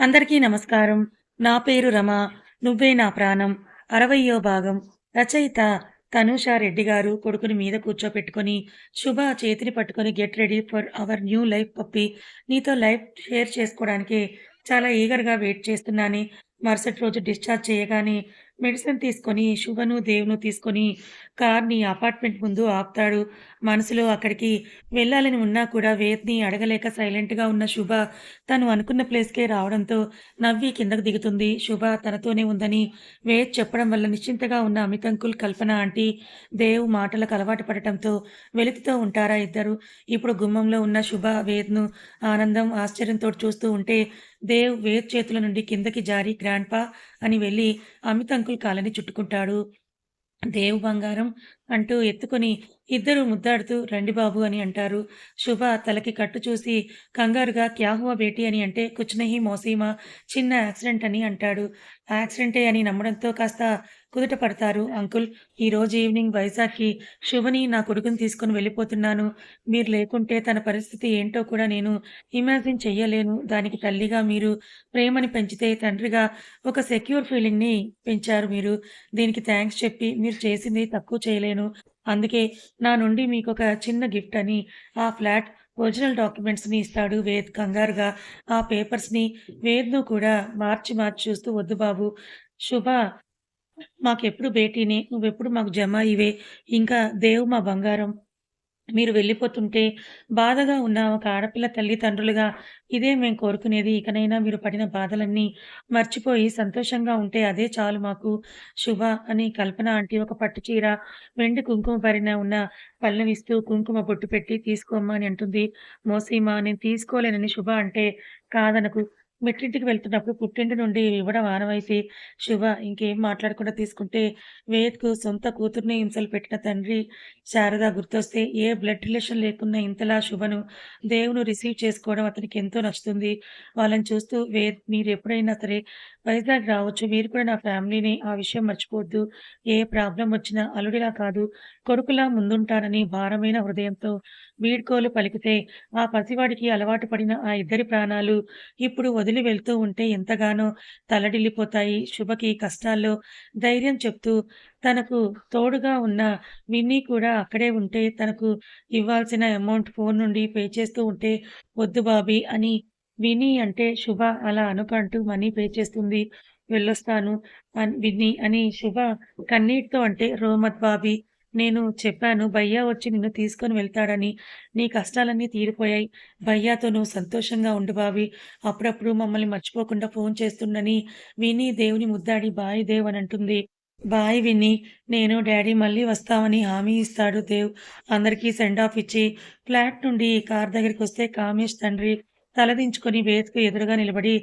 అందరికీ నమస్కారం. నా పేరు రమ. నువ్వే నా ప్రాణం. అరవయ్యో భాగం. రచయిత తనూషా రెడ్డి గారు కొడుకుని మీద కూర్చోపెట్టుకొని, శుభ చేతిని పట్టుకొని get ready for our new life puppy నీతో లైఫ్ షేర్ చేసుకోవడానికి చాలా ఈగర్‌గా వెయిట్ చేస్తున్నాని మరుసటి రోజు డిశ్చార్జ్ చేయగానే మెడిసిన్ తీసుకొని శుభను, దేవును తీసుకొని కార్‌ని అపార్ట్‌మెంట్ ముందు ఆపుతాడు. మనసులో అక్కడికి వెళ్ళాలని ఉన్నా కూడా వేద్‌ని అడగలేక సైలెంట్‌గా ఉన్న శుభ తను అనుకున్న ప్లేస్‌కే రావడంతో నవ్వి కిందకు దిగుతుంది. శుభ తనతోనే ఉందని వేద్ చెప్పడం వల్ల నిశ్చింతగా ఉన్న అమితంకుల్ కల్పన ఆంటీ, దేవ్ మాటలకు అలవాటు పడటంతో వెలితితో ఉంటారా ఇద్దరు. ఇప్పుడు గుమ్మంలో ఉన్న శుభ వేద్‌ను ఆనందం, ఆశ్చర్యంతో చూస్తూ ఉంటే దేవ్ వేద్ చేతుల నుండి కిందకి జారి గ్రాండ్‌పా అని వెళ్ళి అమిత్ అంకుల్ కాలని చుట్టుకుంటాడు. దేవ్ బంగారం అంటూ ఎత్తుకొని ఇద్దరూ ముద్దాడుతూ రండి బాబు అని అంటారు. శుభ తలకి కట్టు చూసి కంగారుగా క్యాహువా బేటీ అని అంటే కుచ్నహి మోసీమా చిన్న యాక్సిడెంట్ అని అంటాడు. యాక్సిడెంటే అని నమ్మడంతో కాస్త కుదుట పడతారు. అంకుల్ ఈరోజు ఈవినింగ్ వైజాగ్‌కి శుభని నా కొడుకుని తీసుకొని వెళ్ళిపోతున్నాను. మీరు లేకుంటే తన పరిస్థితి ఏంటో కూడా నేను ఇమాజిన్ చెయ్యలేను. దానికి తల్లిగా మీరు ప్రేమని పెంచితే తండ్రిగా ఒక సెక్యూర్ ఫీలింగ్‌ని పెంచారు మీరు. దీనికి థ్యాంక్స్ చెప్పి మీరు చేసింది తక్కువ చేయలేను. అందుకే నా నుండి మీకు ఒక చిన్న గిఫ్ట్ అని ఆ ఫ్లాట్ ఒరిజినల్ డాక్యుమెంట్స్‌ని ఇస్తాడు వేద్ కంగారుగా ఆ పేపర్స్‌ని వేద్‌ను కూడా మార్చి మార్చి చూస్తూ వద్దు బాబు శుభ మాకెప్పుడు భేటీనే. నువ్వెప్పుడు మాకు జమ ఇవే ఇంకా దేవు మా బంగారం. మీరు వెళ్ళిపోతుంటే బాధగా ఉన్న ఒక ఆడపిల్ల తల్లిదండ్రులుగా ఇదే మేము కోరుకునేది. ఇకనైనా మీరు పడిన బాధలన్నీ మర్చిపోయి సంతోషంగా ఉంటే అదే చాలు మాకు. శుభ అని కల్పన అంటే ఒక పట్టు చీర, వెండి కుంకుమ పరిన ఉన్న పల్లవిస్తూ కుంకుమ బొట్టు పెట్టి తీసుకోమ్మా అని అంటుంది. మోసీమా నేను తీసుకోలేనని శుభ అంటే కాదనకు. మెట్టింటికి వెళ్తున్నప్పుడు పుట్టింటి నుండి ఇవ్వడం ఆనవాయితీ. శుభ ఇంకేం మాట్లాడకుండా తీసుకుంటే వేద్‌కు సొంత కూతుర్ని హింసలు పెట్టిన తండ్రి శారద గుర్తొస్తే ఏ బ్లడ్ రిలేషన్ లేకున్నా ఇంతలా శుభను, దేవును రిసీవ్ చేసుకోవడం అతనికి ఎంతో నచ్చుతుంది. వాళ్ళని చూస్తూ వేద్ మీరు ఎప్పుడైనా సరే వైజాగ్ రావచ్చు. మీరు కూడా నా ఫ్యామిలీని ఆ విషయం మర్చిపోవద్దు. ఏ ప్రాబ్లం వచ్చినా అల్లుడిలా కాదు కొడుకులా ముందుంటానని భారమైన హృదయంతో వీడ్కోలు పలికితే ఆ పసివాడికి అలవాటు పడిన ఆ ఇద్దరి ప్రాణాలు ఇప్పుడు వదిలి వెళ్తూ ఉంటే ఎంతగానో తలడిల్లిపోతాయి శుభకి కష్టాల్లో ధైర్యం చెప్తూ తనకు తోడుగా ఉన్న విన్నీ కూడా అక్కడే ఉంటే తనకు ఇవ్వాల్సిన అమౌంట్ ఫోన్ నుండి పే చేస్తూ ఉంటే వద్దు బాబీ అని విని అంటే శుభ అలా అనుకంటూ మనీ పే చేస్తుంది. వెళ్ళొస్తాను అన్ అని శుభ కన్నీటితో అంటే రోమత్ బాబీ నేను చెప్పాను భయ్యా వచ్చి నిన్ను తీసుకొని వెళ్తాడని. నీ కష్టాలన్నీ తీరిపోయాయి. భయ్యాతో నువ్వు సంతోషంగా ఉండు బాబీ. అప్పుడప్పుడు మమ్మల్ని మర్చిపోకుండా ఫోన్ చేస్తుండని విని దేవుని ముద్దాడి బాయి దేవ్ అని అంటుంది. బాయ్ విని నేను డాడీ మళ్ళీ వస్తామని హామీ ఇస్తాడు దేవ్. అందరికీ సెండ్ ఆఫ్ ఇచ్చి ఫ్లాట్ నుండి కార్ దగ్గరికి వస్తే కామేష్ తండ్రి తలదించుకొని వేదిక ఎదురుగా నిలబడి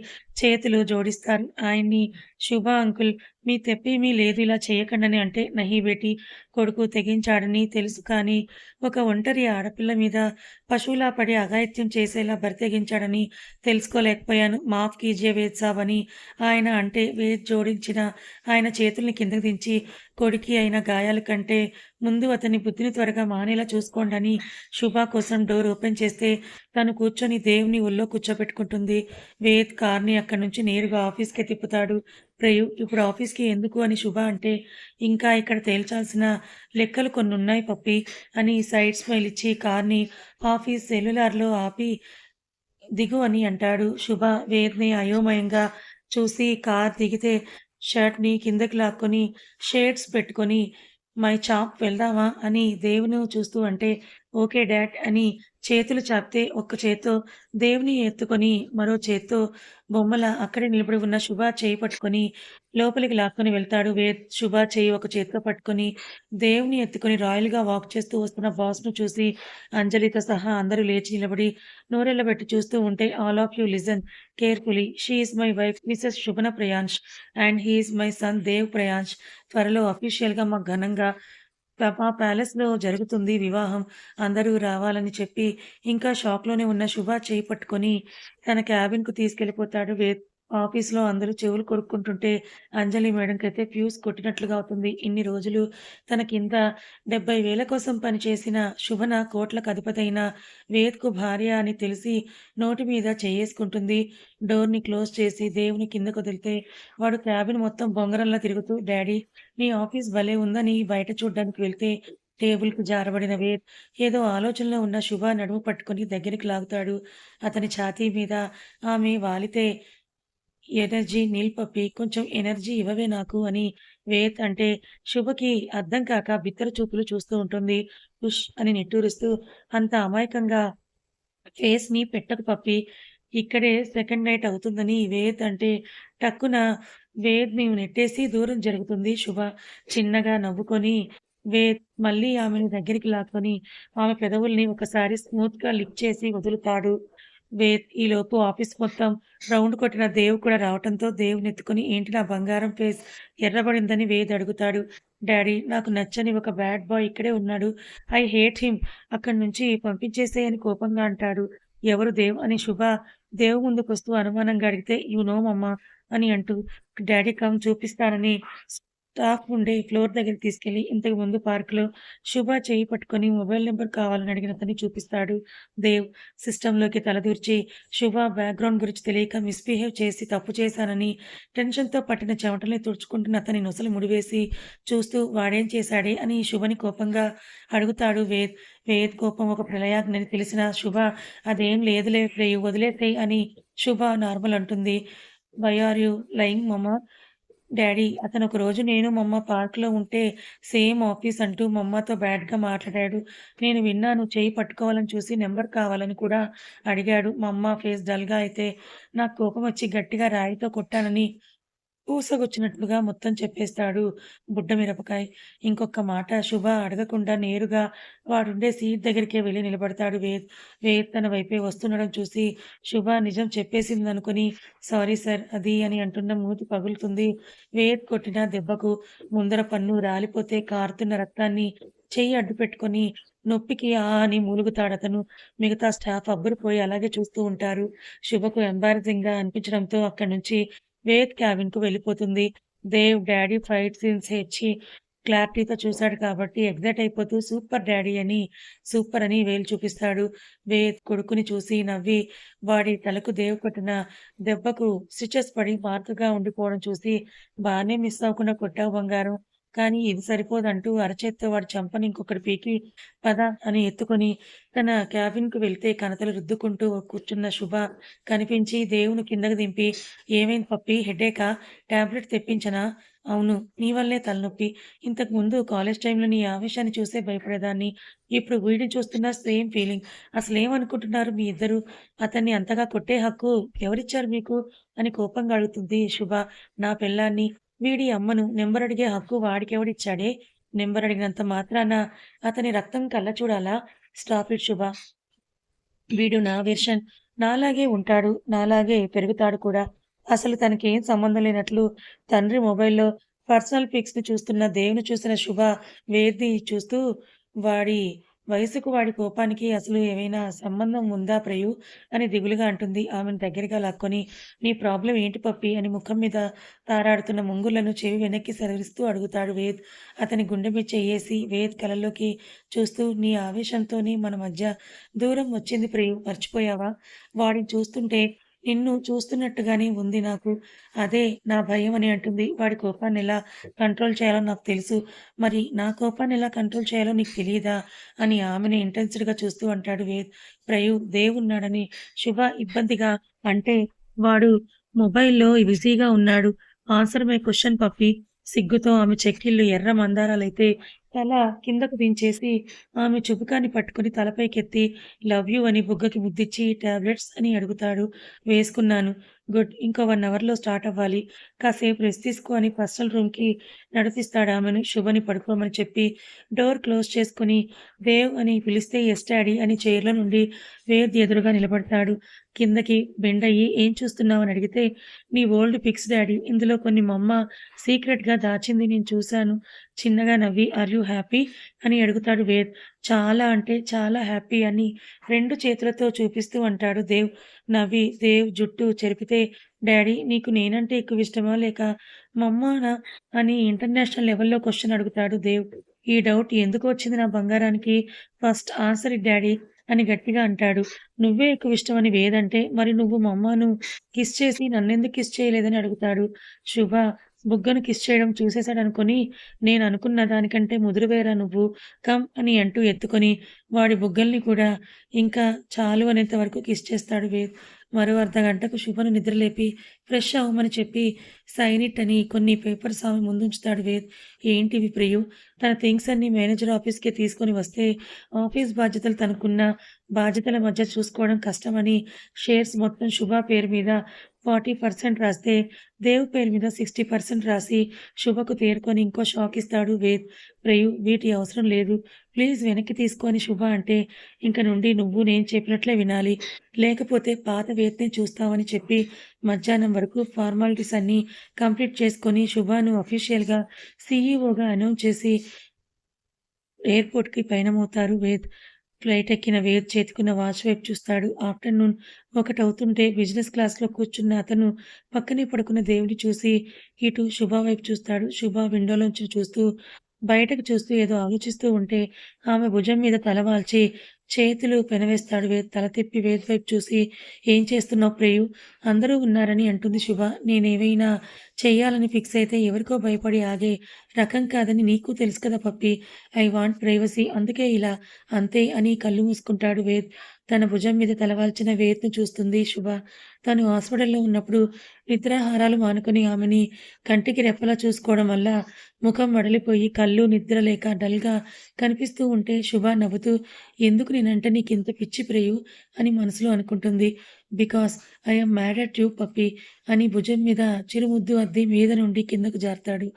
చేతులు జోడిస్తారు. ఆయన్ని శుభ అంకుల్ మీ తప్పేమీ లేదు ఇలా చేయకండని అంటే నహి బేటి కొడుకు తెగించాడని తెలుసు కానీ ఒక ఒంటరి ఆడపిల్ల మీద పశువులా పడి అఘాయిత్యం చేసేలా బరితెగించాడని తెలుసుకోలేకపోయాను. మాఫ్ కీజే వేద్ సాబ్ అని ఆయన అంటే వేద్ జోడించిన ఆయన చేతుల్ని కిందకు దించి కొడుకి అయిన గాయాల కంటే ముందు అతని బుద్ధిని త్వరగా మానేలా చూసుకోండని శుభ కోసం డోర్ ఓపెన్ చేస్తే తను కూర్చొని దేవుని ఒళ్ళో కూర్చోబెట్టుకుంటుంది. వేద్ కార్‌ని అక్కడి నుంచి నేరుగా ఆఫీస్‌కే తిప్పుతాడు. ప్రయు ఇప్పుడు ఆఫీస్‌కి ఎందుకు అని శుభ అంటే ఇంకా ఇక్కడ తేల్చాల్సిన లెక్కలు కొన్ని ఉన్నాయి పప్పీ అని సైడ్ స్మైల్ ఇచ్చి కార్‌ని ఆఫీస్ సెల్యులార్‌లో ఆపి దిగు అని అంటాడు. శుభ వేర్ని అయోమయంగా చూసి కార్ దిగితే షర్ట్‌ని కిందకి లాక్కొని షేడ్స్ పెట్టుకొని మై చాప్ వెళ్దామా అని దేవును చూస్తూ అంటే ఓకే డాడ్ అని చేతులు చాపితే ఒక్క చేత్తో దేవుని ఎత్తుకొని మరో చేత్తో బొమ్మల అక్కడే నిలబడి ఉన్న శుభ చేయి పట్టుకొని లోపలికి లాక్కొని వెళ్తాడు. వే శుభ చేయి ఒక చేత్తో పట్టుకొని దేవుని ఎత్తుకొని రాయల్‌గా వాక్ చేస్తూ వస్తున్న బాస్‌ను చూసి అంజలితో సహా అందరూ లేచి నిలబడి నోరెళ్ళబెట్టి చూస్తూ ఉంటే all of you listen carefully. She is my wife Mrs Shubhana Prayansh and he is my son Dev Prayansh. త్వరలో అఫీషియల్‌గా మాకు ఘనంగా ప్రభా ప్యాలెస్‌లో జరుగుతుంది వివాహం. అందరూ రావాలని చెప్పి ఇంకా షాక్‌లోనే ఉన్న శుభ చేయి పట్టుకొని తన క్యాబిన్‌కు తీసుకెళ్ళిపోతాడు వే ఆఫీస్‌లో అందరూ చెవులు కొడుక్కుంటుంటే అంజలి మేడంకి అయితే ఫ్యూజ్ కొట్టినట్లుగా అవుతుంది. ఇన్ని రోజులు తన కింద 70,000 కోసం పనిచేసిన శుభన కోట్లకు అధిపతైన వేద్‌కు భార్య అని తెలిసి నోటి మీద చెయ్యేసుకుంటుంది. డోర్‌ని క్లోజ్ చేసి దేవుని కిందకొదిలితే వాడు క్యాబిన్ మొత్తం బొంగరంలా తిరుగుతూ డాడీ నీ ఆఫీస్ భలే ఉందని బయట చూడ్డానికి వెళ్తే టేబుల్కు జారబడిన వేద్ ఏదో ఆలోచనలో ఉన్న శుభ నడుము పట్టుకొని దగ్గరికి లాగుతాడు. అతని ఛాతీ మీద ఆమె వాలితే ఎనర్జీ నిల్ పప్పి కొంచెం ఎనర్జీ ఇవ్వవే నాకు అని వేద్ అంటే శుభకి అర్థం కాక బిత్తర చూపులు చూస్తూ ఉంటుంది. ఉష్ అని నిట్టూరుస్తూ అంత అమాయకంగా ఫేస్‌ని పెట్టకు పప్పి ఇక్కడే సెకండ్ నైట్ అవుతుందని వేద్ అంటే టక్కున వేద్ మేము నెట్టేసి దూరం జరుగుతుంది శుభ. చిన్నగా నవ్వుకొని వేద్ మళ్ళీ ఆమెని దగ్గరికి లాక్కొని ఆమె పెదవుల్ని ఒకసారి స్మూత్‌గా లిఫ్ట్ చేసి వదులుతాడు. వేద్ లోపు ఆఫీస్ మొత్తం రౌండ్ కొట్టిన దేవ్ కూడా రావటంతో దేవుడినెత్తుకొని ఏంటి నా బంగారం ఫేస్ ఎర్రబడిందని వేద్ అడుగుతాడు. డాడీ నాకు నచ్చని ఒక బ్యాడ్ బాయ్ ఇక్కడే ఉన్నాడు. I hate him. అక్కడి నుంచి పంపించేసేయని అని కోపంగా అంటాడు. ఎవరు దేవ్ అని శుభ దేవ్ ముందుకొస్తూ అనుమానంగా అడిగితే యు నో మమ్మ అని అంటూ డాడీ కమ్ చూపిస్తానని స్టాఫ్ ఉండే ఫ్లోర్ దగ్గరికి తీసుకెళ్ళి ఇంతకు ముందు పార్క్‌లో శుభ చేయి పట్టుకొని మొబైల్ నెంబర్ కావాలని అడిగిన అతన్ని చూపిస్తాడు. దేవ్ సిస్టంలోకి తలదూర్చి శుభ బ్యాక్‌గ్రౌండ్ గురించి తెలియక మిస్‌బిహేవ్ చేసి తప్పు చేశానని టెన్షన్‌తో పట్టిన చెమటల్ని తుడుచుకుంటున్న అతని నొసలు ముడివేసి చూస్తూ వాడేం చేశాడే అని శుభని కోపంగా అడుగుతాడు వేద్. వేద్ కోపం ఒక ప్రళయాగ్ని తెలిసిన శుభ అదేం లేదులే వదిలేసేయి అని శుభ నార్మల్ అంటుంది. Why are you lying mamma daddy అతను ఒక రోజు నేను మమ్మ పార్క్‌లో ఉంటే సేమ్ ఆఫీస్ అంటూ మమ్మతో బ్యాడ్‌గా మాట్లాడాడు. నేను విన్నాను చేయి పట్టుకోవాలని చూసి నెంబర్ కావాలని కూడా అడిగాడు. మమ్మ ఫేస్ డల్‌గా అయితే నాకు కోపం వచ్చి గట్టిగా రాయితో కొట్టానని ఊసగొచ్చినట్లుగా మొత్తం చెప్పేస్తాడు బుడ్డ మిరపకాయ్. ఇంకొక మాట శుభ అడగకుండా నేరుగా వాడుండే సీట్ దగ్గరికే వెళ్ళి నిలబడతాడు వేద్. వేద్ తన వైపే వస్తుండడం చూసి శుభ నిజం చెప్పేసిందనుకుని సారీ సార్ అది అని అంటున్న మూతి పగులుతుంది. వేద్ కొట్టిన దెబ్బకు ముందర పన్ను రాలిపోతే కారుతున్న రక్తాన్ని చెయ్యి అడ్డుపెట్టుకొని నొప్పికి ఆ అని మూలుగుతాడతను. మిగతా స్టాఫ్ అబ్బురపోయి అలాగే చూస్తూ ఉంటారు. శుభకు ఎంబారసింగ్‌గా అనిపించడంతో అక్కడి నుంచి వేద్ క్యాబిన్‌కు వెళ్ళిపోతుంది. దేవ్ డాడీ ఫైట్ సీన్స్ హెచ్చి క్లారిటీతో చూశాడు కాబట్టి ఎగ్జైట్ అయిపోతూ సూపర్ డాడీ అని సూపర్ అని వేలు చూపిస్తాడు. వేద్ కొడుకుని చూసి నవ్వి వాడి తలకు దేవ్ కొట్టిన దెబ్బకు స్టిచెస్ పడి మార్క్‌గా ఉండిపోవడం చూసి బాగానే మిస్ అవ్వకుండా కొట్టావు బంగారం. కానీ ఇది సరిపోదంటూ అరచేత్తో వాడు చంపని ఇంకొకటి పీకి పద అని ఎత్తుకొని తన క్యాబిన్‌కు వెళ్తే కణతలు రుద్దుకుంటూ కూర్చున్న శుభ కనిపించి దేవుని కిందకు దింపి ఏమైంది పప్పి హెడేకా? టాబ్లెట్ తెప్పించనా? అవును. నీ వల్లే తలనొప్పి. ఇంతకు ముందు కాలేజ్ టైంలో నీ ఆవేశాన్ని చూసే భయపడేదాన్ని. ఇప్పుడు వీడిని చూస్తున్నా సేమ్ ఫీలింగ్. అసలు ఏమనుకుంటున్నారు మీ ఇద్దరు అతన్ని అంతగా కొట్టే హక్కు ఎవరిచ్చారు మీకు? అని కోపంగా అడుగుతుంది శుభ. నా పిల్లాన్ని వీడి అమ్మను నంబర్ అడిగే హక్కు వాడికెవడిచ్చాడే? నంబర్ అడిగినంత మాత్రాన అతని రక్తం కళ్ళచూడాలా? స్టాప్ ఇట్ శుభ. వీడు నా వెర్షన్. నాలాగే ఉంటాడు. నాలాగే పెరుగుతాడు కూడా. అసలు తనకేం సంబంధం లేనట్లు తండ్రి మొబైల్‌లో పర్సనల్ పిక్స్‌ని చూస్తున్న దేవుని చూసిన శుభ వేద్‌ని చూస్తూ వాడి వయసుకు, వాడి కోపానికి అసలు ఏమైనా సంబంధం ఉందా ప్రయు అని దిగులుగా అంటుంది. ఆమెను దగ్గరగా లాక్కొని నీ ప్రాబ్లం ఏంటి పప్పి అని ముఖం మీద తారాడుతున్న ముంగులను చెవి వెనక్కి సవరిస్తూ అడుగుతాడు వేద్. అతని గుండె మీద చెయ్యేసి వేద్ కలలోకి చూస్తూ నీ ఆవేశంతోనే మన మధ్య దూరం వచ్చింది ప్రియు మర్చిపోయావా? వాడిని చూస్తుంటే నిన్ను చూస్తున్నట్టుగానే ఉంది నాకు. అదే నా భయం అని అంటుంది. వాడి కోపాన్ని ఎలా కంట్రోల్ చేయాలో నాకు తెలుసు. మరి నా కోపాన్ని ఎలా కంట్రోల్ చేయాలో నీకు తెలియదా అని ఆమెను ఇంటెన్స్డ్‌గా చూస్తూ అంటాడు వేద్. ప్రయూ దేవున్నాడని శుభ ఇబ్బందిగా అంటే వాడు మొబైల్‌లో బిజీగా ఉన్నాడు. ఆన్సర్ మై క్వశ్చన్ పప్పి సిగ్గుతో ఆమె చెక్కిళ్ళు ఎర్ర మందారాలైతే తల కిందకు దించేసి ఆమె చుబుకాన్ని పట్టుకొని తలపైకెత్తి లవ్ యూ అని బుగ్గకి ముద్దిచ్చి టాబ్లెట్స్ అని అడుగుతాడు. వేసుకున్నాను. గుడ్. ఇంకో వన్ అవర్‌లో స్టార్ట్ అవ్వాలి. కాసేపు రెస్ట్ తీసుకో అని పర్సనల్ రూమ్‌కి నడిపిస్తాడామెను. శుభని పడుకోమని చెప్పి డోర్ క్లోజ్ చేసుకొని వేవ్ అని పిలిస్తే ఎస్ డాడీ అని చైర్‌లో నుండి వేవ్ ఎదురుగా నిలబడతాడు. కిందకి బెండయ్యి ఏం చూస్తున్నావు అని అడిగితే నీ ఓల్డ్ పిక్స్ డాడీ. ఇందులో కొన్ని మమ్మ సీక్రెట్‌గా దాచింది నేను చూశాను. చిన్నగా నవ్వి ఆర్ యూ హ్యాపీ? అని అడుగుతాడు వేద్. చాలా అంటే చాలా హ్యాపీ అని రెండు చేతులతో చూపిస్తూ అంటాడు దేవ్. నవ్వి దేవ్ జుట్టు చెరిపితే డాడీ నీకు నేనంటే ఎక్కువ ఇష్టమా? లేక మమ్మానా? అని ఇంటర్నేషనల్ లెవెల్‌లో క్వశ్చన్ అడుగుతాడు దేవ్. ఈ డౌట్ ఎందుకు వచ్చింది నా బంగారానికి? ఫస్ట్ ఆన్సర్ డాడీ అని గట్టిగా అంటాడు. నువ్వే ఎక్కువ ఇష్టం అని వేదంటే మరి నువ్వు అమ్మను కిస్ చేసి నన్నెందుకు కిస్ చేయలేదని అడుగుతాడు. శుభ బుగ్గను కిస్ చేయడం చూసేసాడనుకొని నేను అనుకున్న దానికంటే ముదురువేరా నువ్వు. కమ్ అని అంటూ ఎత్తుకొని వాడి బుగ్గల్ని కూడా ఇంకా చాలు అనేంత వరకు కిస్ చేస్తాడు వేద్. మరో అర్ధ గంటకు శుభను నిద్రలేపి ఫ్రెష్ అవ్వమని చెప్పి సైన్ ఇట్ అని కొన్ని పేపర్స్ ఆమె ముందుంచుతాడు వేద్. ఏంటివి ప్రియు? తన థింగ్స్ అన్ని మేనేజర్ ఆఫీస్‌కి తీసుకొని వస్తే ఆఫీస్ బాధ్యతలు తనకున్న బాధ్యతల మధ్య చూసుకోవడం కష్టమని షేర్స్ మొత్తం శుభ పేరు మీద 40% రాస్తే దేవ్ పేరు మీద 60% రాసి శుభకు తేరుకొని ఇంకో షాక్ ఇస్తాడు వేద్. ప్రయు వీటి అవసరం లేదు. ప్లీజ్ వెనక్కి తీసుకొని శుభ అంటే ఇంక నుండి నువ్వు నేను చెప్పినట్లే వినాలి. లేకపోతే పాత వేద్‌నే చూస్తావని చెప్పి మధ్యాహ్నం వరకు ఫార్మాలిటీస్ అన్నీ కంప్లీట్ చేసుకొని శుభను అఫీషియల్‌గా సీఈఓగా అనౌన్స్ చేసి ఎయిర్‌పోర్ట్‌కి పయనమవుతారు వేద్. ఫ్లైట్ ఎక్కిన వేద్ చేతికున్న వాచ్ వైపు చూస్తాడు. ఆఫ్టర్‌నూన్ ఒకటి అవుతుంటే బిజినెస్ క్లాస్‌లో కూర్చున్న అతను పక్కనే పడుకున్న దేవుని చూసి ఇటు శుభ వైపు చూస్తాడు. శుభ విండోలోంచి చూస్తూ బయటకు చూస్తూ ఏదో ఆలోచిస్తూ ఉంటే ఆమె భుజం మీద తల వాల్చి చేతులు పెనవేస్తాడు వేద్. తల తిప్పి వేద్ వైపు చూసి ఏం చేస్తున్నావు ప్రేయు అందరూ ఉన్నారని అంటుంది శుభ. నేనేవైనా చేయాలని ఫిక్స్ అయితే ఎవరికో భయపడి ఆగే రకం కాదని నీకు తెలుసు కదా పప్పి ఐ వాంట్ ప్రైవసీ. అందుకే ఇలా. అంతే అని కళ్ళు మూసుకుంటాడు వేద్. తన భుజం మీద తలవాల్చిన వేత్ను చూస్తుంది శుభ. తను హాస్పిటల్‌లో ఉన్నప్పుడు నిద్రాహారాలు మానుకొని ఆమెని కంటికి రెప్పలా చూసుకోవడం వల్ల ముఖం వడలిపోయి కళ్ళు నిద్ర లేక డల్‌గా కనిపిస్తూ ఉంటే శుభ నవ్వుతూ ఎందుకు నేనంటే నీకింత పిచ్చి ప్రేయు అని మనసులో అనుకుంటుంది. Because I mad at you puppy అని భుజం మీద చిరుముద్దు అద్ది మీద నుండి కిందకు జారుతాడు.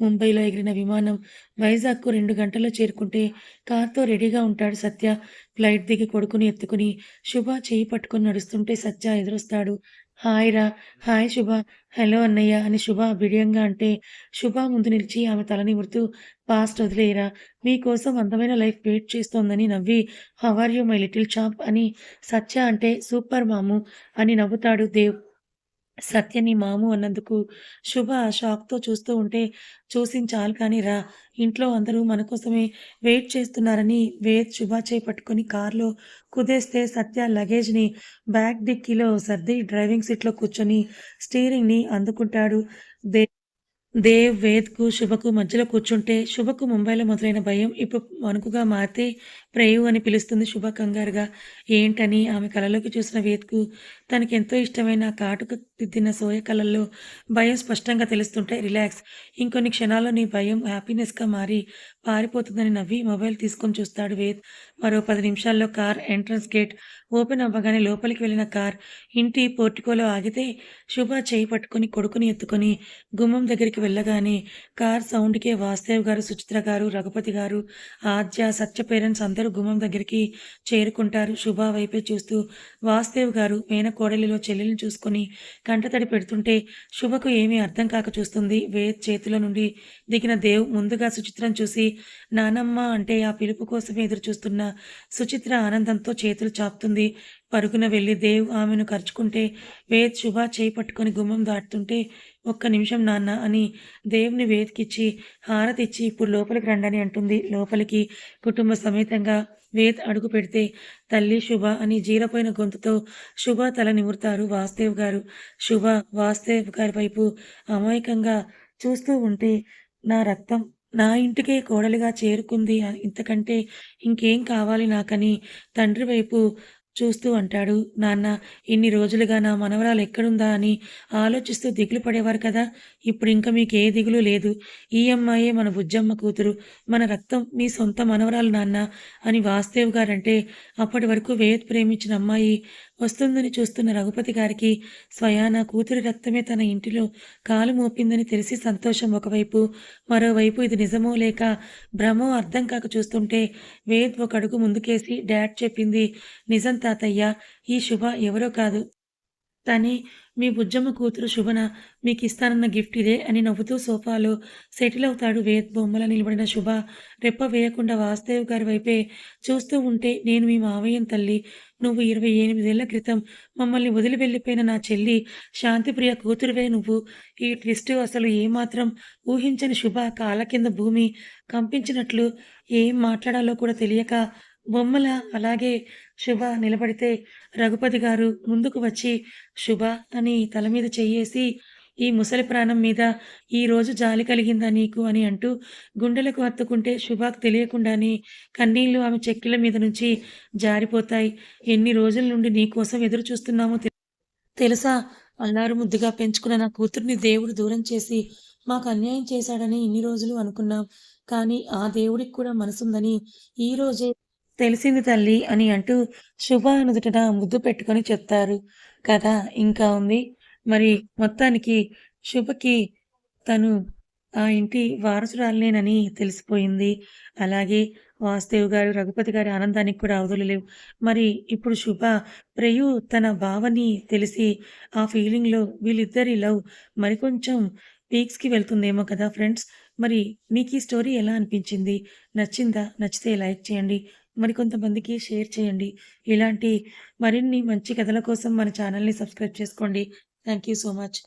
ముంబైలో ఎగిరిన విమానం వైజాగ్‌కు రెండు గంటల్లో చేరుకుంటే కార్‌తో రెడీగా ఉంటాడు సత్య. ఫ్లైట్ దిగి కొడుకుని ఎత్తుకుని శుభ చేయి పట్టుకొని నడుస్తుంటే సత్య ఎదురొస్తాడు. హాయ్ రా! హాయ్ శుభ! హలో అన్నయ్య అని శుభ బిడియంగా అంటే శుభ ముందు నిలిచి ఆమె తలని నిమురుతూ పాస్ట్ వదిలేయరా! మీకోసం అందమైన లైఫ్ వెయిట్ చేస్తోందని నవ్వి how are you my little chap అని సత్య అంటే సూపర్ మాము అని నవ్వుతాడు దేవ్. సత్యని మాము అన్నందుకు శుభ షాక్‌తో చూస్తూ ఉంటే చూసించాలి కానీ రా! ఇంట్లో అందరూ మన కోసమే వెయిట్ చేస్తున్నారని వేద్ శుభ చేపట్టుకుని కారులో కార్‌లో కుదేస్తే సత్య లగేజ్‌ని బ్యాక్ డిక్కీలో సర్ది డ్రైవింగ్ సీట్‌లో కూర్చొని స్టీరింగ్‌ని అందుకుంటాడు. దే దేవ్, వేద్‌కు, శుభకు మధ్యలో కూర్చుంటే శుభకు ముంబైలో మొదలైన భయం ఇప్పుడు వణుకుగా మారితే ప్రేయు అని పిలుస్తుంది శుభ కంగారుగా. ఏంటని ఆమె కలలోకి చూసిన వేద్‌కు తనకెంతో ఇష్టమైన కాటుకు దిద్దిన సోయ కళల్లో భయం స్పష్టంగా తెలుస్తుంటే రిలాక్స్. ఇంకొన్ని క్షణాల్లో నీ భయం హ్యాపీనెస్‌గా మారి పారిపోతుందని నవ్వి మొబైల్ తీసుకొని చూస్తాడు వేద్. మరో పది నిమిషాల్లో కార్ ఎంట్రన్స్ గేట్ ఓపెన్ అవ్వగానే లోపలికి వెళ్ళిన కార్ ఇంటి పోర్టికోలో ఆగితే శుభ చేయి పట్టుకొని కొడుకుని ఎత్తుకొని గుమ్మం దగ్గరికి వెళ్ళగానే కార్ సౌండ్‌కే వాసుదేవ్ గారు, సుచిత్ర గారు, రఘుపతి గారు, ఆద్య, సత్య పేరెంట్స్ అందరూ గుమ్మం దగ్గరికి చేరుకుంటారు. శుభ వైపే చూస్తూ వాసుదేవ్ గారు మేనకోడలిలో చెల్లెల్ని చూసుకొని కంటతడి పెడుతుంటే శుభకు ఏమీ అర్థం కాక చూస్తుంది. వేద్ చేతిలో నుండి దిగిన దేవ్ ముందుగా సుచిత్రను చూసి నానమ్మ అంటే ఆ పిలుపు కోసం ఎదురు చూస్తున్న సుచిత్ర ఆనందంతో చేతులు చాపుతుంది. పరుగున వెళ్ళి దేవ్ ఆమెను కరుచుకుంటే వేద్ శుభ చేయి పట్టుకొని గుమ్మం దాటుతుంటే ఒక్క నిమిషం నాన్న అని దేవుని వేద్‌కిచ్చి హారతిచ్చి ఇప్పుడు లోపలికి రండని అంటుంది. లోపలికి కుటుంబ సమేతంగా వేద్ అడుగు పెడితే తల్లి శుభ అని జీరపోయిన గొంతుతో శుభ తల నిమురుతారు వాసుదేవ్ గారు. శుభ వాసుదేవ్ గారి వైపు అమాయకంగా చూస్తూ ఉంటే నా రక్తం నా ఇంటికే కోడలిగా చేరుకుంది. ఇంతకంటే ఇంకేం కావాలి నాకని తండ్రి వైపు చూస్తూ అంటాడు. నాన్న ఇన్ని రోజులుగా నా మనవరాలు ఎక్కడుందా అని ఆలోచిస్తూ దిగులు పడేవారు కదా! ఇప్పుడు ఇంకా మీకు ఏ దిగులు లేదు. ఈ అమ్మాయే మన బుజ్జమ్మ కూతురు. మన రక్తం మీ సొంత మనవరాలు నాన్న అని వాసుదేవ్ గారంటే అప్పటి వరకు వేద్ ప్రేమించిన అమ్మాయి వస్తుందని చూస్తున్న రఘుపతి గారికి స్వయాన కూతురి రక్తమే తన ఇంటిలో కాలు మోపిందని తెలిసి సంతోషం ఒకవైపు. మరోవైపు ఇది నిజమో లేక భ్రమో అర్థం కాక చూస్తుంటే వేద్ ఒక అడుగు ముందుకేసి డాడ్ చెప్పింది నిజం తాతయ్య. ఈ శుభ ఎవరో కాదు. తనే మీ బుజ్జమ్మ కూతురు శుభన మీకిస్తానన్న గిఫ్ట్ ఇదే అని నవ్వుతూ సోఫాలో సెటిల్ అవుతాడు వేద్ బొమ్మల నిలబడిన శుభ రెప్ప వేయకుండా వాసుదేవ్ గారి వైపే చూస్తూ ఉంటే నేను మీ మావయ్యం తల్లి నువ్వు ఇరవై ఎనిమిదేళ్ళ క్రితం మమ్మల్ని వదిలి వెళ్ళిపోయిన నా చెల్లి శాంతిప్రియ కూతురువే నువ్వు. ఈ ట్విస్ట్ అసలు ఏమాత్రం ఊహించని శుభ కాల కింద భూమి కంపించినట్లు ఏం మాట్లాడాలో కూడా తెలియక బొమ్మల అలాగే శుభ నిలబడితే రఘుపతి గారు ముందుకు వచ్చి శుభ అని తల మీద చెయ్యేసి ఈ ముసలి ప్రాణం మీద ఈ రోజు జాలి కలిగిందా నీకు అని అంటూ గుండెలకు హత్తుకుంటే శుభకు తెలియకుండానే కన్నీళ్ళు ఆమె చెక్కిల మీద నుంచి జారిపోతాయి. ఎన్ని రోజుల నుండి నీకోసం ఎదురు చూస్తున్నామో తెలుసా? అల్లారు ముద్దుగా పెంచుకున్న నా కూతుర్ని దేవుడు దూరం చేసి మాకు అన్యాయం చేశాడని ఇన్ని రోజులు అనుకున్నాం. కానీ ఆ దేవుడికి కూడా మనసుందని ఈ రోజే తెలిసింది తల్లి అని అంటూ శుభ నుదుటన ముద్దు పెట్టుకొని చెప్తారు. కదా ఇంకా ఉంది? మరి మొత్తానికి శుభకి తను ఆ ఇంటి వారసురాలనేనని తెలిసిపోయింది. అలాగే వాసుదేవ్ గారు రఘుపతి గారి ఆనందానికి కూడా అవధులు లేవు. మరి ఇప్పుడు శుభ ప్రేయు తన భావని తెలిసి ఆ ఫీలింగ్లో వీళ్ళిద్దరి లవ్ మరికొంచెం పీక్స్కి వెళ్తుందేమో కదా ఫ్రెండ్స్. మరి మీకు ఈ స్టోరీ ఎలా అనిపించింది? నచ్చిందా? నచ్చితే లైక్ చేయండి. మరికొంతమందికి షేర్ చేయండి. ఇలాంటి మరిన్ని మంచి కథల కోసం మన ఛానల్ని సబ్స్క్రైబ్ చేసుకోండి. Thank you so much